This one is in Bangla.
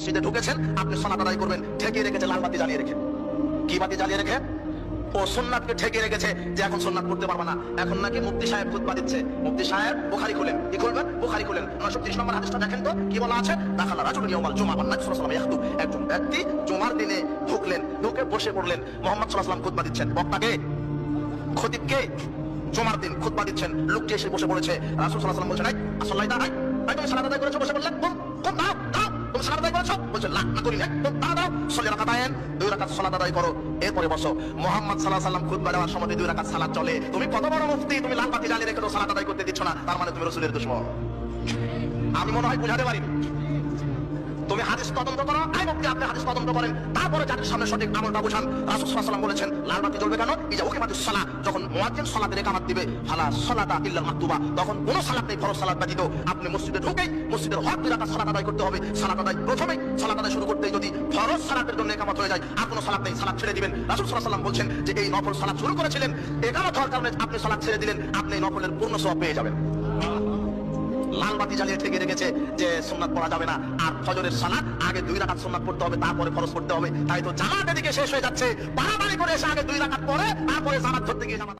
মসজিদে ঢুকেছেন, আপনি আদায় করবেন। ঠেকিয়ে রেখেছে লাল বাতি জ্বালিয়ে রেখে। কি বাতি জ্বালিয়ে রেখে? ও সোননাথকে ঠেকে রেখেছে যে এখন সোননাথ করতে পারবে না। এখন নাকি মুফতি সাহেব খুতবা দিচ্ছে। মুফতি সাহেব, বুখারি খুলেন। কি খুলবেন? বুখারি খুলেন। নয়শো ত্রিশ নম্বর হাদিসটা দেখেন তো, কি বলা আছে? দাখালা রাজুল ইয়াউমাল জুমা ওয়ান নাবি সাল্লাল্লাহু আলাইহি একজন ব্যক্তি জুমার দিনে ঢুকলেন, ঢুকে বসে পড়লেন। মোহাম্মদ ওয়াসাল্লাম খুতবা দিচ্ছেন। বক্তাকে খতিবকে জুমার দিন খুতবা দিচ্ছেন। লোকটি এসে বসে পড়েছে। রাসূল সাল্লাল্লাহু আলাইহি ওয়াসাল্লাম বলছেন এই আসল্লাই দা আই তুমি সালাত আদায় করেছ, বসে পড়লেন করেছ বলছে, লাখ না করি একদম দাও সল্লি রাকাতায়েন দুই রাখা আদায় করো। এরপরে বসো মোহাম্মদ সাল্লাহ সাল্লাম খুতবা দেওয়ার সময় দুই রাকাত সালাত চলে। তুমি কত বড় মুফতি, তুমি লাল পাতি জ্বালিয়ে রেখে তো সালাত আদায় করতে দিচ্ছ না, তার মানে তুমি রসুলের দুশ্মন। আমি মনে হয় বুঝাতে পারিনি। তুমি হাদিস তদন্ত করো। আই মুক্তি আপনি হাদিস তদন্ত করেন। তারপরে জাতির সামনে সঠিক আমলটা বুঝান রাসূল বলেছেন, লাল বাতি জ্বলবে কেন? ইজা উকিমাতুস সালা যখন মুয়াজ্জিন সালাতের ইকামত দিবে, ফালা সালাতা ইল্লাল মাকতুবা তখন কোন সালাত নেই, ফরজ সালাত ব্যতীত। আপনি মসজিদে ঢুকেই মসজিদের হক দুই সালাত আদায় করতে হবে। সালাত আদায় প্রথমেই সালাত আদায় শুরু করতেই যদি ফরজ সালাতের জন্য ইকামত হয়ে যায়, আর কোনো সালাত নেই, সালাত ছেড়ে দিবেন। রাসূল ওয়াসাল্লাম বলছেন যে, এই নফল সালাত শুরু করেছিলেন ইকামত হওয়ার কারণে আপনি সালাত ছেড়ে দিলেন, আপনি নফলের পূর্ণ সব পেয়ে যাবেন। লাল বাতি জ্বালিয়ে ঠেকে রেখেছে যে সুন্নাত পড়া যাবে না। আর ফজরের সালাদ আগে দুই রাখাত সোনাদ পড়তে হবে, তারপরে খরচ করতে হবে। তাই তো জামাত এদিকে শেষ হয়ে যাচ্ছে। বাড়াবাড়ি করে এসে আগে দুই রাখাত পরে তারপরে জামাত ধরতে গিয়ে জামাত